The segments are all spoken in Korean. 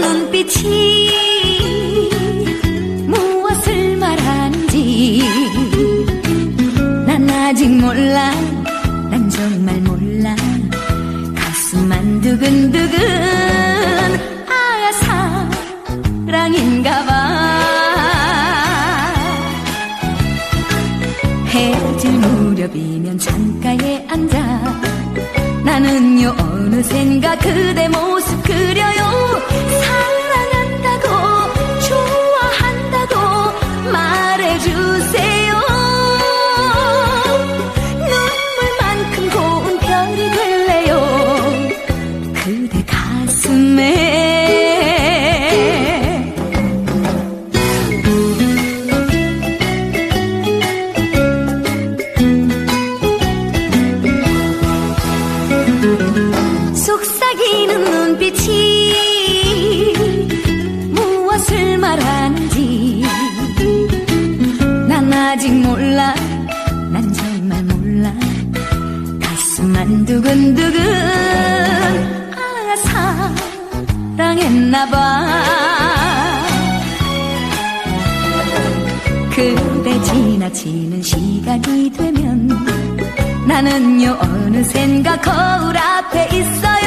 눈빛이 무엇을 말하는지 난 아직 몰라. 난 정말 몰라. 가슴만 두근두근 아 사랑인가 봐. 헤어질 무렵이면 창가에 앉아. 나는요 어느샌가 그대 모습 속삭이는 눈빛이 무엇을 말하는지 난 아직 몰라 난 정말 몰라. 가슴만 두근두근 아 사랑했나봐. 그대 지나치는 시간이 되면 나는요 어느샌가 거울 앞에 있어요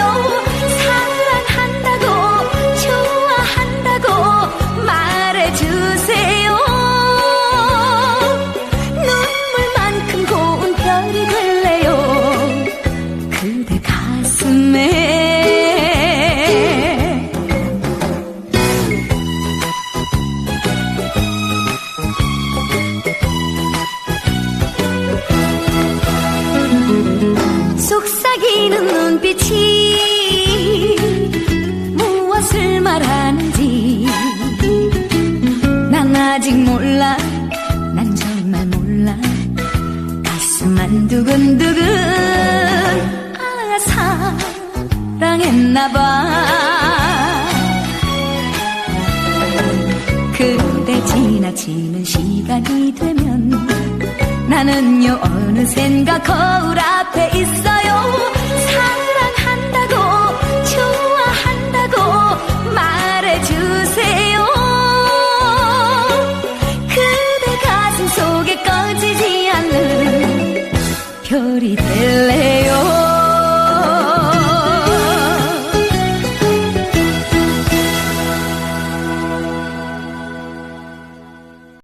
속삭이는 눈빛이 무엇을 말하는지 난 아직 몰라 난 정말 몰라. 가슴만 두근두근 아 사랑했나봐. 그대 지나치는 시간이 되면 나는요 어느샌가 거울 앞에 있어요 flor tell. te